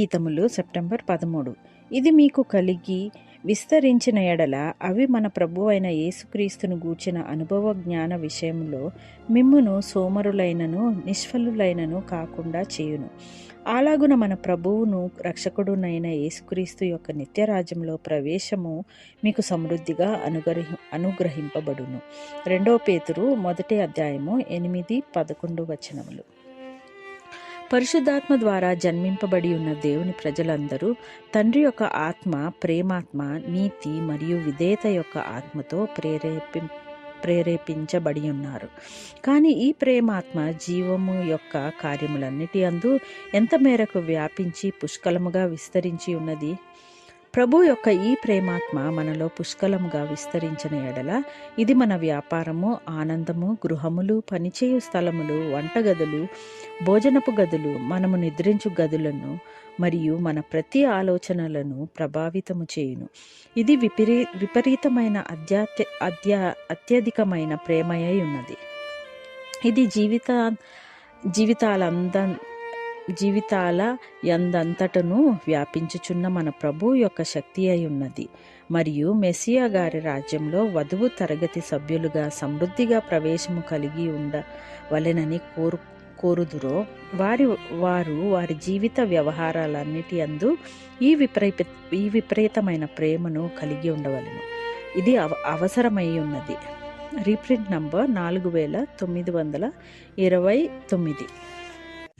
గీతములు September పదమూడు. ఇది మీకు కలిగి విస్తరించిన ఎడల అవి మన ప్రభు అయిన యేసుక్రీస్తును గూర్చిన అనుభవ జ్ఞాన విషయంలో మిమ్మును సోమరులైనను నిష్ఫలులైనను కాకుండా చేయును. అలాగున మన ప్రభువును రక్షకుడునైన యేసుక్రీస్తు యొక్క నిత్యరాజ్యంలో ప్రవేశము మీకు సమృద్ధిగా అనుగ్రహి అనుగ్రహింపబడును. రెండో పేతురు మొదటి అధ్యాయము ఎనిమిది పదకొండు వచనములు. పరిశుద్ధాత్మ ద్వారా జన్మింపబడి ఉన్న దేవుని ప్రజలందరూ తండ్రి యొక్క ఆత్మ ప్రేమాత్మ నీతి మరియు విధేయత యొక్క ఆత్మతో ప్రేరేపి ప్రేరేపించబడి ఉన్నారు. కానీ ఈ ప్రేమాత్మ జీవము యొక్క కార్యములన్నిటి అందు ఎంత మేరకు వ్యాపించి పుష్కలముగా విస్తరించి ఉన్నది? ప్రభు యొక్క ఈ ప్రేమాత్మ మనలో పుష్కలముగా విస్తరించిన ఎడల ఇది మన వ్యాపారము ఆనందము గృహములు పనిచేయు స్థలములు వంటగదులు భోజనపు గదులు మనము నిద్రించు గదులను మరియు మన ప్రతి ఆలోచనలను ప్రభావితము చేయును. ఇది విపరీ విపరీతమైన అధ్యాత్య అధ్యా అత్యధికమైన ప్రేమయ్య ఉన్నది. ఇది జీవిత జీవితాలంద జీవితాల ఎందంతటను వ్యాపించుచున్న మన ప్రభు యొక్క శక్తి అయి ఉన్నది. మరియు మెస్సియా గారి రాజ్యంలో వధువు తరగతి సభ్యులుగా సమృద్ధిగా ప్రవేశము కలిగి ఉండవలెనని కోరు కోరుదురో వారి వారు వారి జీవిత వ్యవహారాలన్నిటి అందు ఈ విపరీత ఈ విపరీతమైన ప్రేమను కలిగి ఉండవలను. ఇది అవ అవసరమై ఉన్నది. రీప్రింట్ నంబర్ నాలుగు వేల తొమ్మిది వందల ఇరవై తొమ్మిది.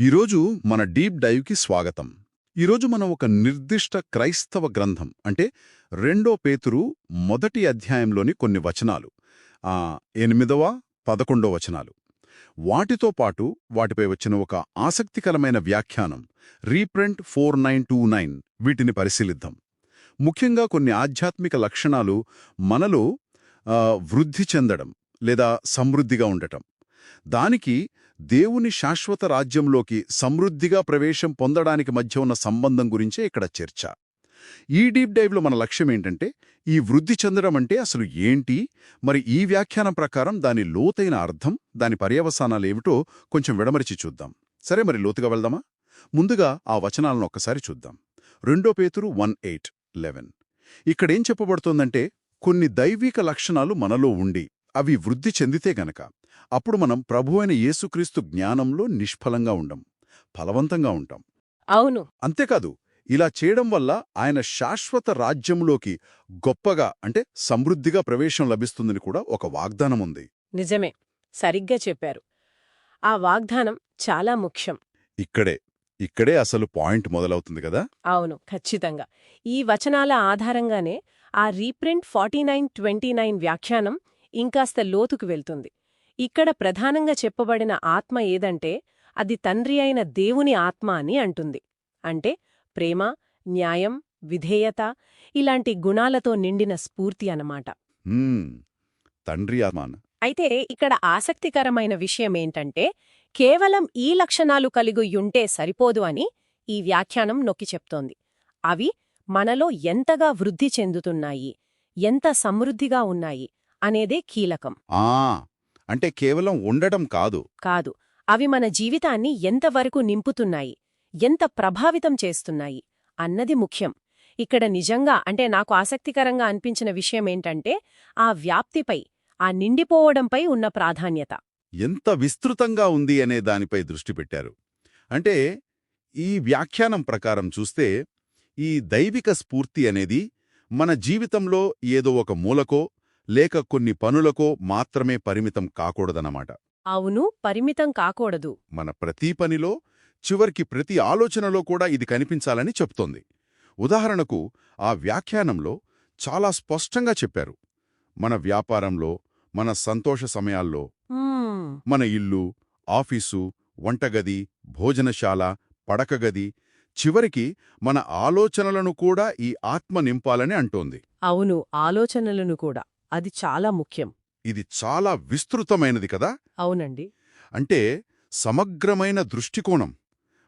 ఈరోజు మన డీప్ డైవ్కి స్వాగతం. ఈరోజు మనం ఒక నిర్దిష్ట క్రైస్తవ గ్రంథం అంటే రెండో పేతురు మొదటి అధ్యాయంలోని కొన్ని వచనాలు ఎనిమిదవ పదకొండో వచనాలు. వాటితో పాటు వాటిపై వచ్చిన ఒక ఆసక్తికరమైన వ్యాఖ్యానం reprint four nine two nine వీటిని పరిశీలిద్దాం. ముఖ్యంగా కొన్ని ఆధ్యాత్మిక లక్షణాలు మనలో వృద్ధి చెందడం లేదా సమృద్ధిగా ఉండటం. దానికి దేవుని శాశ్వత రాజ్యంలోకి సమృద్ధిగా ప్రవేశం పొందడానికి మధ్య ఉన్న సంబంధం గురించే ఇక్కడ చర్చ. ఈ డీప్ డైవ్లో మన లక్ష్యం ఏంటంటే ఈ వృద్ధి చెందడం అంటే అసలు ఏంటి? మరి ఈ వ్యాఖ్యానం ప్రకారం దాని లోతైన అర్థం దాని పర్యవసానాలు ఏమిటో కొంచెం విడమరిచి చూద్దాం. సరే మరి లోతుగా వెళ్దామా? ముందుగా ఆ వచనాలను ఒక్కసారి చూద్దాం. రెండో పేతురు వన్ ఎయిట్ లెవెన్. ఇక్కడేం చెప్పబడుతోందంటే కొన్ని దైవిక లక్షణాలు మనలో ఉండి అవి వృద్ధి చెందితే గనక. అప్పుడు మనం ప్రభువైన యేసుక్రీస్తు జ్ఞానంలో నిష్ఫలంగా ఉండం ఫలవంతంగా ఉంటాం. అవును. అంతేకాదు ఇలా చేయడం వల్ల ఆయన శాశ్వత రాజ్యంలోకి గొప్పగా అంటే సమృద్ధిగా ప్రవేశం లభిస్తుందని కూడా ఒక వాగ్దానం ఉంది. నిజమే. సరిగ్గా చెప్పారు. ఆ వాగ్దానం చాలా ముఖ్యం. ఇక్కడే ఇక్కడే అసలు పాయింట్ మొదలవుతుంది కదా? అవును ఖచ్చితంగా. ఈ వచనాల ఆధారంగానే ఆ reprint forty nine twenty nine వ్యాఖ్యానం ఇంకాస్త లోతుకు వెళ్తుంది. ఇక్కడ ప్రధానంగా చెప్పబడిన ఆత్మ ఏదంటే అది తండ్రి అయిన దేవుని ఆత్మ అని అంటుంది. అంటే ప్రేమ న్యాయం విధేయత ఇలాంటి గుణాలతో నిండిన స్ఫూర్తి అన్నమాట. హ్మ్, తండ్రి ఆత్మాన్ అయితే ఇక్కడ ఆసక్తికరమైన విషయమేంటంటే కేవలం ఈ లక్షణాలు కలిగియుంటే సరిపోదు అని ఈ వ్యాఖ్యానం నొక్కి చెప్తోంది. అవి మనలో ఎంతగా వృద్ధి చెందుతున్నాయి ఎంత సమృద్ధిగా ఉన్నాయి అనేదే కీలకం. అంటే కేవలం ఉండడం కాదు. కాదు. అవి మన జీవితాన్ని ఎంతవరకు నింపుతున్నాయి? ఎంత ప్రభావితం చేస్తున్నాయి? అన్నది ముఖ్యం. ఇక్కడ నిజంగా అంటే నాకు ఆసక్తికరంగా అనిపించిన విషయమేంటంటే ఆ వ్యాప్తిపై ఆ నిండిపోవడంపై ఉన్న ప్రాధాన్యత. ఎంత విస్తృతంగా ఉంది అనే దానిపై దృష్టి పెట్టారు. అంటే ఈ వ్యాఖ్యానం ప్రకారం చూస్తే ఈ దైవిక స్ఫూర్తి అనేది మన జీవితంలో ఏదో ఒక మూలకో లేక కొన్ని పనులకో మాత్రమే పరిమితం కాకూడదన్నమాట. అవును పరిమితం కాకూడదు. మన ప్రతి పనిలో చివరికి ప్రతి ఆలోచనలో కూడా ఇది కనిపించాలని చెప్తోంది. ఉదాహరణకు ఆ వ్యాఖ్యానంలో చాలా స్పష్టంగా చెప్పారు. మన వ్యాపారంలో మన సంతోష సమయాల్లో మన ఇల్లు ఆఫీసు వంటగది భోజనశాల పడకగది చివరికి మన ఆలోచనలను కూడా ఈ ఆత్మ నింపాలని అంటోంది. అవును ఆలోచనలను కూడా. అది చాలా ముఖ్యం. ఇది చాలా విస్తృతమైనది కదా? అవునండి. అంటే సమగ్రమైన దృష్టికోణం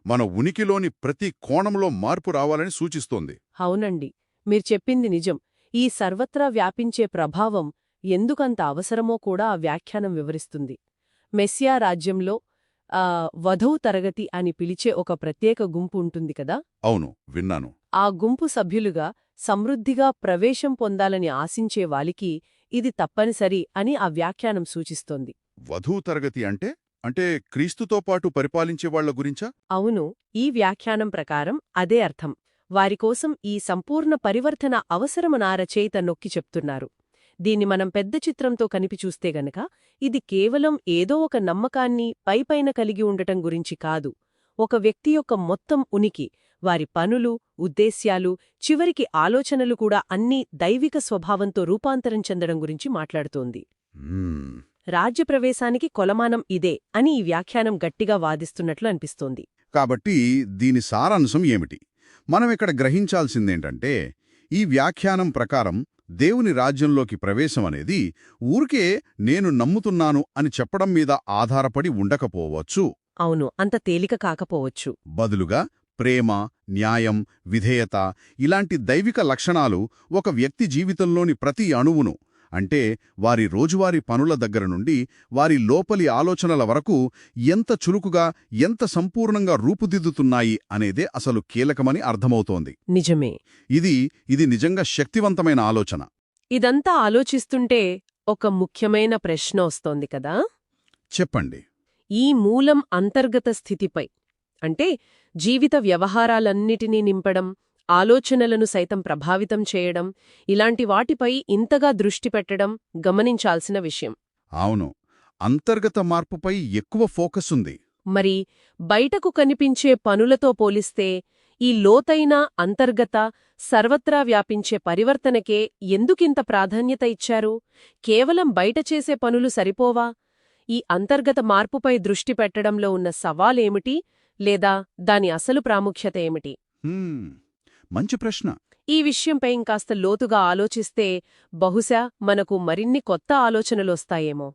మన ఉనికిలోని ప్రతి కోణంలో మార్పు రావాలని సూచిస్తోంది. అవునండి. మీరు చెప్పింది నిజం. ఈ సర్వత్రా వ్యాపించే ప్రభావం ఎందుకంత అవసరమో కూడా ఆ వ్యాఖ్యానం వివరిస్తుంది. మెస్సియా రాజ్యంలో ఆ, వధౌ తరగతి అని పిలిచే ఒక ప్రత్యేక గుంపు ఉంటుంది కదా? అవును విన్నాను. ఆ గుంపు సభ్యులుగా సమృద్ధిగా ప్రవేశం పొందాలని ఆశించే వాలికి ఇది తప్పనిసరి అని ఆ వ్యాఖ్యానం సూచిస్తోంది. వధూ తరగతి అంటే? అంటే క్రీస్తుతో పాటు పరిపాలించే వాళ్ళ గురించా? అవును ఈ వ్యాఖ్యానం ప్రకారం అదే అర్థం. వారికోసం ఈ సంపూర్ణ పరివర్తన అవసరమనా రచయిత నొక్కి చెప్తున్నారు. దీన్ని మనం పెద్ద చిత్రంతో కనిపి చూస్తే గనక ఇది కేవలం ఏదో ఒక నమ్మకాన్ని పైపైన కలిగి ఉండటం గురించి కాదు. ఒక వ్యక్తి యొక్క మొత్తం ఉనికి వారి పనులు ఉద్దేశ్యాలు చివరికి ఆలోచనలు కూడా అన్నీ దైవిక స్వభావంతో రూపాంతరం చెందడం గురించి మాట్లాడుతోంది. రాజ్యప్రవేశానికి కొలమానం ఇదే అని ఈ వ్యాఖ్యానం గట్టిగా వాదిస్తున్నట్లు అనిపిస్తోంది. కాబట్టి దీని సారాంశం ఏమిటి? మనం ఇక్కడ గ్రహించాల్సిందేంటంటే ఈ వ్యాఖ్యానం ప్రకారం దేవుని రాజ్యంలోకి ప్రవేశం అనేది ఊరికే నేను నమ్ముతున్నాను అని చెప్పడం మీద ఆధారపడి ఉండకపోవచ్చు. అవును అంత తేలిక కాకపోవచ్చు. బదులుగా ప్రేమ న్యాయం విధేయత ఇలాంటి దైవిక లక్షణాలు ఒక వ్యక్తి జీవితంలోని ప్రతి అణువును అంటే వారి రోజువారీ పనుల దగ్గర నుండి వారి లోపలి ఆలోచనల వరకు ఎంత చురుకుగా ఎంత సంపూర్ణంగా రూపుదిద్దుతున్నాయి అనేదే అసలు కీలకమని అర్థమవుతోంది. నిజమే. ఇది ఇది నిజంగా శక్తివంతమైన ఆలోచన. ఇదంతా ఆలోచిస్తుంటే ఒక ముఖ్యమైన ప్రశ్న వస్తోంది కదా? చెప్పండి. ఈ మూలం అంతర్గత స్థితిపై అంటే జీవిత వ్యవహారాలన్నిటినీ నింపడం ఆలోచనలను సైతం ప్రభావితం చేయడం ఇలాంటి వాటిపై ఇంతగా దృష్టి పెట్టడం గమనించాల్సిన విషయం. అవును. అంతర్గత మార్పుపై ఎక్కువ ఫోకస్ ఉంది. మరి బయటకు కనిపించే పనులతో పోలిస్తే ఈ లోతైన అంతర్గత సర్వత్రా వ్యాపించే పరివర్తనకే ఎందుకింత ప్రాధాన్యత ఇచ్చారు? కేవలం బయట చేసే పనులు సరిపోవా? ఈ అంతర్గత మార్పుపై దృష్టి పెట్టడంలో ఉన్న సవాలేమిటి? లేదా దాని అసలు ప్రాముఖ్యత ఏమిటి? మంచి ప్రశ్న. ఈ విషయంపై ఇంకాస్త లోతుగా ఆలోచిస్తే బహుశా మనకు మరిన్ని కొత్త ఆలోచనలొస్తాయేమో